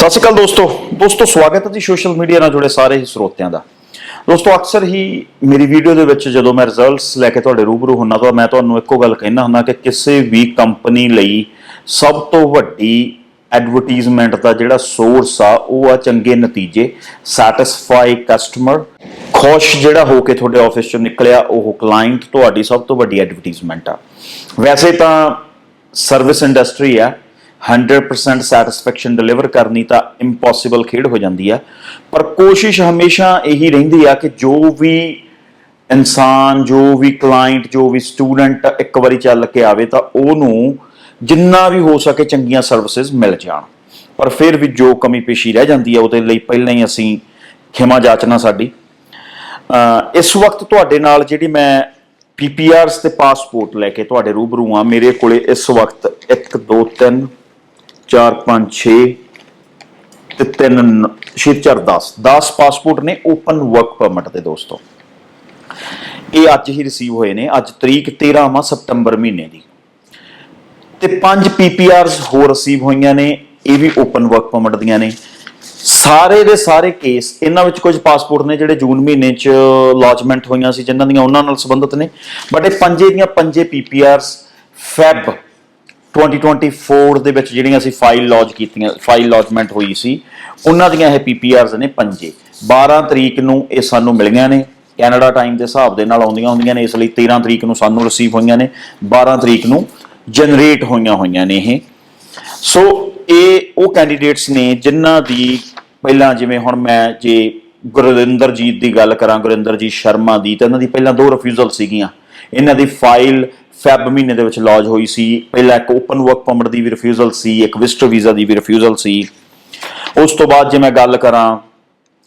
ਸਤਿ ਸ਼੍ਰੀ ਅਕਾਲ ਦੋਸਤੋ। ਦੋਸਤੋ, ਸਵਾਗਤ ਹੈ ਜੀ ਸੋਸ਼ਲ ਮੀਡੀਆ ਨਾਲ ਜੁੜੇ ਸਾਰੇ ਹੀ ਸਰੋਤਿਆਂ ਦਾ। ਦੋਸਤੋ, ਅਕਸਰ ਹੀ ਮੇਰੀ ਵੀਡੀਓ ਦੇ ਵਿੱਚ ਜਦੋਂ ਮੈਂ ਰਿਜ਼ਲਟਸ ਲੈ ਕੇ ਤੁਹਾਡੇ ਰੂਬਰੂ ਹੁੰਨਾ ਤਾਂ ਮੈਂ ਤੁਹਾਨੂੰ ਇੱਕੋ ਗੱਲ ਕਹਿਣਾ ਹੁੰਦਾ ਕਿ ਕਿਸੇ ਵੀ ਕੰਪਨੀ ਲਈ ਸਭ ਤੋਂ ਵੱਡੀ ਐਡਵਰਟਾਈਜ਼ਮੈਂਟ ਦਾ ਜਿਹੜਾ ਸੋਰਸ ਆ, ਉਹ ਆ ਚੰਗੇ ਨਤੀਜੇ ਸੈਟੀਸਫਾਈ ਕਸਟਮਰ ਖੁਸ਼ ਜਿਹੜਾ ਹੋ ਕੇ ਤੁਹਾਡੇ ਆਫਿਸ ਚੋਂ ਨਿਕਲਿਆ, ਉਹ ਕਲਾਇੰਟ ਤੁਹਾਡੀ ਸਭ ਤੋਂ ਵੱਡੀ ਐਡਵਰਟਾਈਜ਼ਮੈਂਟ ਆ। ਵੈਸੇ ਤਾਂ ਸਰਵਿਸ ਇੰਡਸਟਰੀ ਆ 100% ਸੈਟੀਸਫੈਕਸ਼ਨ ਡਿਲੀਵਰ ਕਰਨੀ ਤਾਂ ਇੰਪੋਸੀਬਲ ਖੇਡ ਹੋ ਜਾਂਦੀ ਆ। ਪਰ ਕੋਸ਼ਿਸ਼ ਹਮੇਸ਼ਾ ਇਹੀ ਰਹਿੰਦੀ ਆ ਕਿ ਜੋ ਵੀ ਇਨਸਾਨ, ਜੋ ਵੀ ਕਲਾਇੰਟ ਜੋ ਵੀ ਸਟੂਡੈਂਟ ਇੱਕ ਵਾਰੀ ਚੱਲ ਕੇ ਆਵੇ ਤਾਂ ਉਹਨੂੰ ਜਿੰਨਾ ਵੀ ਹੋ ਸਕੇ ਚੰਗੀਆਂ ਸਰਵਿਸਿਜ਼ ਮਿਲ ਜਾਣ। ਪਰ ਫਿਰ ਵੀ ਜੋ ਕਮੀ ਪੇਸ਼ੀ ਰਹਿ ਜਾਂਦੀ ਆ, ਉਹਦੇ ਲਈ ਪਹਿਲਾਂ ਹੀ ਅਸੀਂ ਖਿਮਾ ਜਾਚਨਾ ਸਾਡੀ। ਇਸ ਵਕਤ ਤੁਹਾਡੇ ਨਾਲ ਜਿਹੜੀ ਮੈਂ ਪੀਪੀਆਰਸ ਤੇ ਪਾਸਪੋਰਟ ਲੈ ਕੇ ਤੁਹਾਡੇ ਰੂਬਰੂ ਆ, ਮੇਰੇ ਕੋਲੇ ਇਸ ਵਕਤ 1 2 3 4 5 6 ਤੇ 3 6 4 10 10 ਪਾਸਪੋਰਟ ਨੇ ਓਪਨ ਵਰਕ ਪਰਮਿਟ ਦੇ ਦੋਸਤੋ। ਇਹ ਅੱਜ ਹੀ ਰਿਸੀਵ ਹੋਏ ਨੇ। ਅੱਜ ਤਰੀਕ 13 ਵਾ ਸਤੰਬਰ ਮਹੀਨੇ ਦੀ। ਤੇ ਪੰਜ ਪੀਪੀਆਰਸ ਹੋਰ ਰਿਸੀਵ ਹੋਈਆਂ ਨੇ। ਇਹ ਵੀ ਓਪਨ ਵਰਕ ਪਰਮਿਟ ਦੀਆਂ ਨੇ। ਸਾਰੇ ਦੇ ਸਾਰੇ ਕੇਸ ਇਹਨਾਂ ਵਿੱਚ ਕੁਝ ਪਾਸਪੋਰਟ ਨੇ ਜਿਹੜੇ ਜੂਨ ਮਹੀਨੇ ਚ ਲੌਜਮੈਂਟ ਹੋਈਆਂ ਸੀ, ਜਿਨ੍ਹਾਂ ਦੀਆਂ ਉਹਨਾਂ ਨਾਲ ਸੰਬੰਧਿਤ ਨੇ। ਬਟ ਇਹ ਪੰਜੇ ਦੀਆਂ ਪੰਜੇ ਪੀਪੀਆਰਸ ਫੈਬ 2024 ਦੇ ਵਿੱਚ ਜਿਹੜੀਆਂ ਅਸੀਂ ਫਾਈਲ ਲੌਜ ਕੀਤੀਆਂ ਫਾਈਲ ਲੌਜਮੈਂਟ ਹੋਈ ਸੀ, ਉਹਨਾਂ ਦੀਆਂ ਇਹ ਪੀਪੀਆਰਸ ਨੇ ਪੰਜੇ। 12 ਤਰੀਕ ਨੂੰ ਇਹ ਸਾਨੂੰ ਮਿਲੀਆਂ ਨੇ ਕੈਨੇਡਾ ਟਾਈਮ ਦੇ ਹਿਸਾਬ ਦੇ ਨਾਲ ਆਉਂਦੀਆਂ ਹੁੰਦੀਆਂ ਨੇ, ਇਸ ਲਈ 13 ਤਰੀਕ ਨੂੰ ਸਾਨੂੰ ਰਿਸੀਵ ਹੋਈਆਂ ਨੇ 12 ਤਰੀਕ ਨੂੰ ਜਨਰੇਟ ਹੋਈਆਂ ਹੋਈਆਂ ਨੇ ਇਹ। ਸੋ ਇਹ ਉਹ ਕੈਂਡੀਡੇਟਸ ਨੇ ਜਿਨ੍ਹਾਂ ਦੀ ਪਹਿਲਾਂ ਜਿਵੇਂ ਹੁਣ ਮੈਂ ਜੇ ਗੁਰਿੰਦਰਜੀਤ ਦੀ ਗੱਲ ਕਰਾਂ ਗੁਰਿੰਦਰਜੀਤ ਸ਼ਰਮਾ ਦੀ, ਤਾਂ ਇਹਨਾਂ ਦੀ ਪਹਿਲਾਂ ਦੋ ਰਿਫਿਊਜ਼ਲ ਸੀਗੀਆਂ। ਇਹਨਾਂ ਦੀ ਫਾਈਲ ਫੈਬ ਮਹੀਨੇ ਦੇ ਵਿੱਚ ਲੌਜ ਹੋਈ ਸੀ। ਪਹਿਲਾਂ ਇੱਕ ਓਪਨ ਵਰਕ ਪਰਮਿਟ ਦੀ ਵੀ ਰਿਫਿਊਜ਼ਲ ਸੀ, ਇੱਕ ਵਿਜ਼ਟਰ ਵੀਜ਼ਾ ਦੀ ਵੀ ਰਿਫਿਊਜ਼ਲ ਸੀ। ਉਸ ਤੋਂ ਬਾਅਦ ਜੇ ਮੈਂ ਗੱਲ ਕਰਾਂ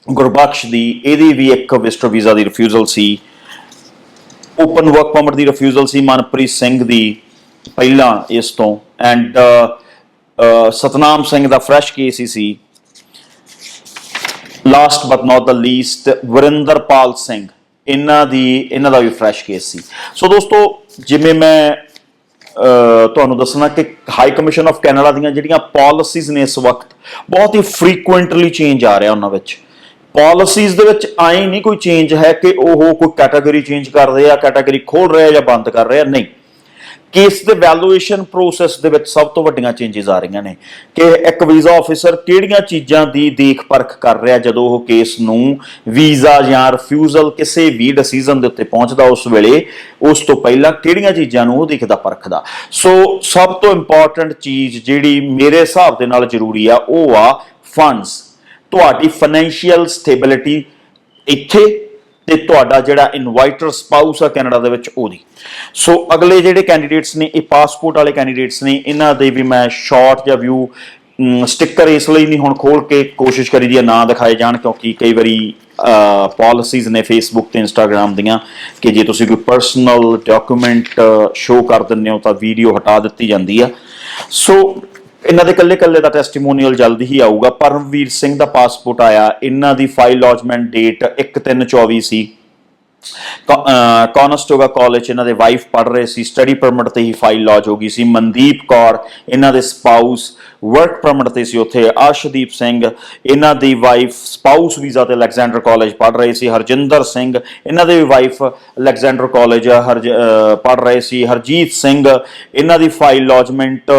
ਗੁਰਬਖਸ਼ ਦੀ, ਇਹਦੀ ਵੀ ਇੱਕ ਵਿਜ਼ਟਰ ਵੀਜ਼ਾ ਦੀ ਰਿਫਿਊਜ਼ਲ ਸੀ। ਓਪਨ ਵਰਕ ਪਰਮਿਟ ਦੀ ਰਿਫਿਊਜ਼ਲ ਸੀ ਮਨਪ੍ਰੀਤ ਸਿੰਘ ਦੀ ਪਹਿਲਾਂ ਇਸ ਤੋਂ। ਐਂਡ ਸਤਨਾਮ ਸਿੰਘ ਦਾ ਫਰੈਸ਼ ਕੇਸ ਹੀ ਸੀ। Last but not the least Varinderpal Singh. ਇਹਨਾਂ ਦੀ, ਇਹਨਾਂ ਦਾ ਵੀ ਫਰੈਸ਼ ਕੇਸ ਸੀ। ਸੋ ਦੋਸਤੋ, ਜਿਵੇਂ ਮੈਂ ਤੁਹਾਨੂੰ ਦੱਸਣਾ ਕਿ ਹਾਈ ਕਮਿਸ਼ਨ ਆਫ ਕੈਨੇਡਾ ਦੀਆਂ ਜਿਹੜੀਆਂ ਪਾਲਿਸੀਜ਼ ਨੇ ਇਸ ਵਕਤ, ਬਹੁਤ ਹੀ ਫ੍ਰੀਕੁਐਂਟਲੀ ਚੇਂਜ ਆ ਰਿਹਾ ਉਹਨਾਂ ਵਿੱਚ। ਪਾਲਿਸੀਜ਼ ਦੇ ਵਿੱਚ ਆਏ ਨਹੀਂ ਕੋਈ ਚੇਂਜ ਹੈ ਕਿ ਉਹ ਕੋਈ ਕੈਟਾਗਰੀ ਚੇਂਜ ਕਰ ਰਹੇ ਆ ਕੈਟਾਗਰੀ ਖੋਲ ਰਹੇ ਆ ਜਾਂ ਬੰਦ ਕਰ ਰਹੇ ਆ। ਨਹੀਂ। ਕੇਸ ਦੇ ਵੈਲੂਏਸ਼ਨ ਪ੍ਰੋਸੈਸ ਦੇ ਵਿੱਚ ਸਭ ਤੋਂ ਵੱਡੀਆਂ ਚੇਂਜਸ ਆ ਰਹੀਆਂ ਨੇ? ਕਿ ਇੱਕ ਵੀਜ਼ਾ ਆਫੀਸਰ ਕਿਹੜੀਆਂ ਚੀਜ਼ਾਂ ਦੀ ਦੇਖ ਪਰਖ ਕਰ ਰਿਹਾ ਜਦੋਂ ਉਹ ਕੇਸ ਨੂੰ ਵੀਜ਼ਾ ਜਾਂ ਰਿਫਿਊਜ਼ਲ ਕਿਸੇ ਵੀ ਡਿਸੀਜਨ ਦੇ ਉੱਤੇ ਪਹੁੰਚਦਾ ਉਸ ਵੇਲੇ, ਉਸ ਤੋਂ ਪਹਿਲਾਂ ਕਿਹੜੀਆਂ ਚੀਜ਼ਾਂ ਨੂੰ ਉਹ ਦੇਖਦਾ, ਪਰਖਦਾ? ਸੋ ਸਭ ਤੋਂ ਇੰਪੋਰਟੈਂਟ ਚੀਜ਼ ਜਿਹੜੀ ਮੇਰੇ ਹਿਸਾਬ ਦੇ ਨਾਲ ਜ਼ਰੂਰੀ ਆ, ਉਹ ਆ ਫੰਡਸ ਤੁਹਾਡੀ ਫਾਈਨੈਂਸ਼ੀਅਲ ਸਟੇਬਿਲਿਟੀ ਇੱਥੇ ਤੇ ਤੁਹਾਡਾ ਜਿਹੜਾ ਇਨਵਾਈਟਰ ਸਪਾਊਸ ਆ ਕੈਨੇਡਾ ਦੇ ਵਿੱਚ ਉਹਦੀ। ਸੋ ਅਗਲੇ ਜਿਹੜੇ ਕੈਂਡੀਡੇਟਸ ਨੇ, ਇਹ ਪਾਸਪੋਰਟ ਵਾਲੇ ਕੈਂਡੀਡੇਟਸ ਨੇ, ਇਹਨਾਂ ਦੇ ਵੀ ਮੈਂ ਸ਼ਾਰਟ ਜਾਂ ਵਿਊ ਸਟicker ਇਸ ਲਈ ਨਹੀਂ ਹੁਣ ਖੋਲ ਕੇ ਕੋਸ਼ਿਸ਼ ਕਰੀ ਦੀ ਆ ਨਾ ਦਿਖਾਏ ਜਾਣ, ਕਿਉਂਕਿ ਕਈ ਵਾਰੀ ਪਾਲਿਸੀਜ਼ ਨੇ ਫੇਸਬੁੱਕ ਤੇ ਇੰਸਟਾਗ੍ਰam ਦੀਆਂ ਕਿ ਜੇ ਤੁਸੀਂ ਕੋਈ ਪਰਸਨਲ ਡਾਕੂਮੈਂਟ ਸ਼ੋ ਕਰ ਦਿੰਦੇ ਹੋ ਤਾਂ ਵੀਡੀਓ ਹਟਾ ਦਿੱਤੀ ਜਾਂਦੀ ਆ। ਸੋ ਇਹਨਾਂ ਦੇ ਕੱਲੇ ਕੱਲੇ ਦਾ ਟੈਸਟੀਮੋਨੀਅਲ ਜਲਦੀ ਹੀ ਆਊਗਾ। ਪਰਮਵੀਰ ਸਿੰਘ ਦਾ ਪਾਸਪੋਰਟ ਆਇਆ। ਇਹਨਾਂ ਦੀ ਫਾਈਲ ਲੌਜਮੈਂਟ ਡੇਟ 1324 ਸੀ। ਕੌਨਸਟੋਗਾ ਕਾਲਜ ਇਹਨਾਂ ਦੇ ਵਾਈਫ ਪੜ ਰਹੇ ਸੀ ਸਟੱਡੀ ਪਰਮਿਟ ਤੇ ਹੀ ਫਾਈਲ ਲੌਜ ਹੋ ਗਈ ਸੀ। ਮਨਦੀਪ ਕੌਰ, ਇਹਨਾਂ ਦੇ ਸਪਾਊਸ ਵਰਕ ਪਰਮਿਟ ਤੇ ਸੀ ਉੱਥੇ। ਅਰਸ਼ਦੀਪ ਸਿੰਘ, ਇਹਨਾਂ ਦੀ ਵਾਈਫ ਸਪਾਊਸ ਵੀਜ਼ਾ ਤੇ ਅਲੈਗਜ਼ੈਂਡਰ ਕਾਲਜ ਪੜ ਰਹੇ ਸੀ। ਹਰਜਿੰਦਰ ਸਿੰਘ, ਇਹਨਾਂ ਦੇ ਵੀ ਵਾਈਫ ਅਲੈਗਜ਼ੈਂਡਰ ਕਾਲਜ ਪੜ ਰਹੇ ਸੀ। ਹਰਜੀਤ ਸਿੰਘ, ਇਹਨਾਂ ਦੀ ਫਾਈਲ ਲੌਜਮੈਂਟ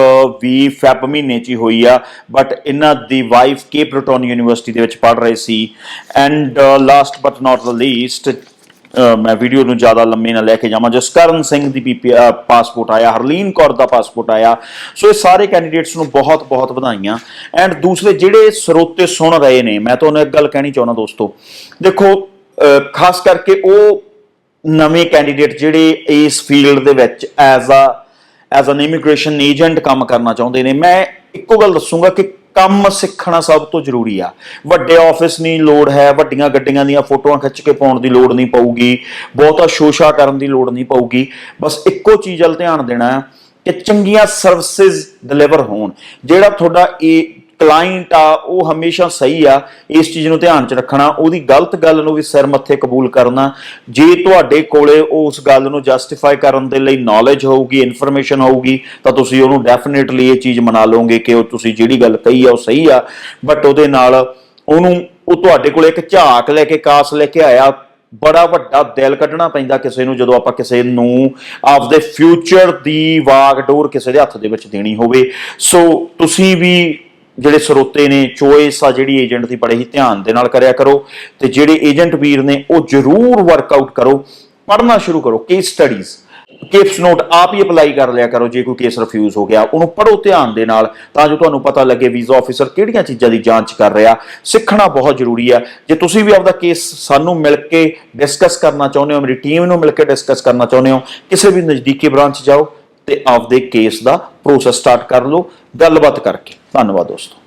ਵੀ ਫੈਬ ਮਹੀਨੇ ਚ ਹੀ ਹੋਈ ਆ ਬਟ ਇਹਨਾਂ ਦੀ ਵਾਈਫ ਕੇਪ ਬ੍ਰਿਟਨ ਯੂਨੀਵਰਸਿਟੀ ਦੇ ਵਿੱਚ ਪੜ ਰਹੇ ਸੀ। And last but not the least ਮੈਂ ਵੀਡੀਓ ਨੂੰ ਜ਼ਿਆਦਾ ਲੰਮੇ ਨਾ ਲੈ ਕੇ ਜਾਵਾਂ। ਜਸਕਰਨ ਸਿੰਘ ਦੀ ਪੀਪੀ ਪਾਸਪੋਰਟ ਆਇਆ, ਹਰਲੀਨ ਕੌਰ ਦਾ ਪਾਸਪੋਰਟ ਆਇਆ। ਸੋ ਇਹ ਸਾਰੇ ਕੈਂਡੀਡੇਟਸ ਨੂੰ ਬਹੁਤ ਬਹੁਤ ਵਧਾਈਆਂ। ਐਂਡ ਦੂਸਰੇ ਜਿਹੜੇ ਸਰੋਤੇ ਸੁਣ ਰਹੇ ਨੇ, ਮੈਂ ਤੁਹਾਨੂੰ ਇੱਕ ਗੱਲ ਕਹਿਣੀ ਚਾਹੁੰਦਾ ਦੋਸਤੋ। ਦੇਖੋ ਖਾਸ ਕਰਕੇ ਉਹ ਨਵੇਂ ਕੈਂਡੀਡੇਟ ਜਿਹੜੇ ਇਸ ਫੀਲਡ ਦੇ ਵਿੱਚ as uh as an immigration agent ਕੰਮ ਕਰਨਾ ਚਾਹੁੰਦੇ ਨੇ। ਮੈਂ ਇੱਕੋ ਗੱਲ ਦੱਸੂਗਾ ਕਿ ਕੰਮ ਸਿੱਖਣਾ ਸਭ ਤੋਂ ਜ਼ਰੂਰੀ ਆ। ਵੱਡੇ ਆਫਿਸ ਨਹੀਂ ਲੋੜ ਹੈ, ਵੱਡੀਆਂ ਗੱਡੀਆਂ ਦੀਆਂ ਫੋਟੋਆਂ ਖਿੱਚ ਕੇ ਪਾਉਣ ਦੀ ਲੋੜ ਨਹੀਂ ਪਊਗੀ, ਬਹੁਤਾ ਸ਼ੋਸ਼ਾ ਕਰਨ ਦੀ ਲੋੜ ਨਹੀਂ ਪਊਗੀ। ਬਸ ਇੱਕੋ ਚੀਜ਼ ਵੱਲ ਧਿਆਨ ਦੇਣਾ ਹੈ ਕਿ ਚੰਗੀਆਂ ਸਰਵਿਸਿਜ਼ ਡਿਲੀਵਰ ਹੋਣ। ਜਿਹੜਾ ਤੁਹਾਡਾ ਇਹ ਕਲਾਇੰਟ ਆ, ਉਹ ਹਮੇਸ਼ਾ ਸਹੀ ਆ, ਇਸ ਚੀਜ਼ ਨੂੰ ਧਿਆਨ 'ਚ ਰੱਖਣਾ, ਉਹਦੀ ਗਲਤ ਗੱਲ ਨੂੰ ਵੀ ਸਿਰ ਮੱਥੇ ਕਬੂਲ ਕਰਨਾ, ਜੇ ਤੁਹਾਡੇ ਕੋਲੇ ਉਸ ਗੱਲ ਨੂੰ ਜਸਟੀਫਾਈ ਕਰਨ ਦੇ ਲਈ ਨੌਲੇਜ ਹੋਊਗੀ ਇਨਫੋਰਮੇਸ਼ਨ ਹੋਊਗੀ, ਤਾਂ ਤੁਸੀਂ ਉਹਨੂੰ ਡੈਫੀਨਿਟਲੀ ਇਹ ਚੀਜ਼ ਮਨਾ ਲਓਗੇ ਕਿ ਉਹ ਤੁਸੀਂ ਜਿਹੜੀ ਗੱਲ ਕਹੀ ਆ, ਉਹ ਸਹੀ ਆ ਬਟ ਉਹਦੇ ਨਾਲ ਉਹਨੂੰ, ਉਹ ਤੁਹਾਡੇ ਕੋਲੇ ਇੱਕ ਝਾਕ ਲੈ ਕੇ, ਕਾਸ ਲੈ ਕੇ ਆਇਆ, ਬੜਾ ਵੱਡਾ ਦਿਲ ਕੱਢਣਾ ਪੈਂਦਾ ਕਿਸੇ ਨੂੰ, ਜਦੋਂ ਆਪਾਂ ਕਿਸੇ ਨੂੰ ਆਪਦੇ ਫਿਊਚਰ ਦੀ ਵਾਗਡੋਰ ਕਿਸੇ ਦੇ ਹੱਥ ਦੇ ਵਿੱਚ ਦੇਣੀ ਹੋਵੇ। ਸੋ ਤੁਸੀਂ ਵੀ ਜਿਹੜੇ ਸਰੋਤੇ ਨੇ, ਚੋਇਸ ਆ ਜਿਹੜੀ ਏਜੰਟ ਦੀ ਬੜੇ ਹੀ ਧਿਆਨ ਦੇ ਨਾਲ ਕਰਿਆ ਕਰੋ ਤੇ ਜਿਹੜੇ ਏਜੰਟ ਵੀਰ ਨੇ, ਉਹ ਜ਼ਰੂਰ ਵਰਕਆਊਟ ਕਰੋ, ਪੜ੍ਹਨਾ ਸ਼ੁਰੂ ਕਰੋ ਕੇਸ ਸਟੱਡੀਜ਼ ਕੇਸ ਨੋਟ ਆਪ ਹੀ ਅਪਲਾਈ ਕਰ ਲਿਆ ਕਰੋ, ਜੇ ਕੋਈ ਕੇਸ ਰਿਫਿਊਜ਼ ਹੋ ਗਿਆ, ਉਹਨੂੰ ਪੜੋ ਧਿਆਨ ਦੇ ਨਾਲ ਤਾਂ ਜੋ ਤੁਹਾਨੂੰ ਪਤਾ ਲੱਗੇ ਵੀਜ਼ਾ ਆਫੀਸਰ ਕਿਹੜੀਆਂ ਚੀਜ਼ਾਂ ਦੀ ਜਾਂਚ ਕਰ ਰਿਹਾ। ਸਿੱਖਣਾ ਬਹੁਤ ਜ਼ਰੂਰੀ ਆ। ਜੇ ਤੁਸੀਂ ਵੀ ਆਪਦਾ ਕੇਸ ਸਾਨੂੰ ਮਿਲ ਕੇ ਡਿਸਕਸ ਕਰਨਾ ਚਾਹੁੰਦੇ ਹੋ, ਮੇਰੀ ਟੀਮ ਨੂੰ ਮਿਲ ਕੇ ਡਿਸਕਸ ਕਰਨਾ ਚਾਹੁੰਦੇ ਹੋ, ਕਿਸੇ ਵੀ ਨਜ਼ਦੀਕੀ ਬ੍ਰਾਂਚ ਜਾਓ ਤੇ ਆਪਦੇ ਕੇਸ ਦਾ ਪ੍ਰੋਸੈਸ ਸਟਾਰਟ ਕਰ ਲਓ, ਗੱਲਬਾਤ ਕਰਕੇ। ਧੰਨਵਾਦ ਦੋਸਤੋ।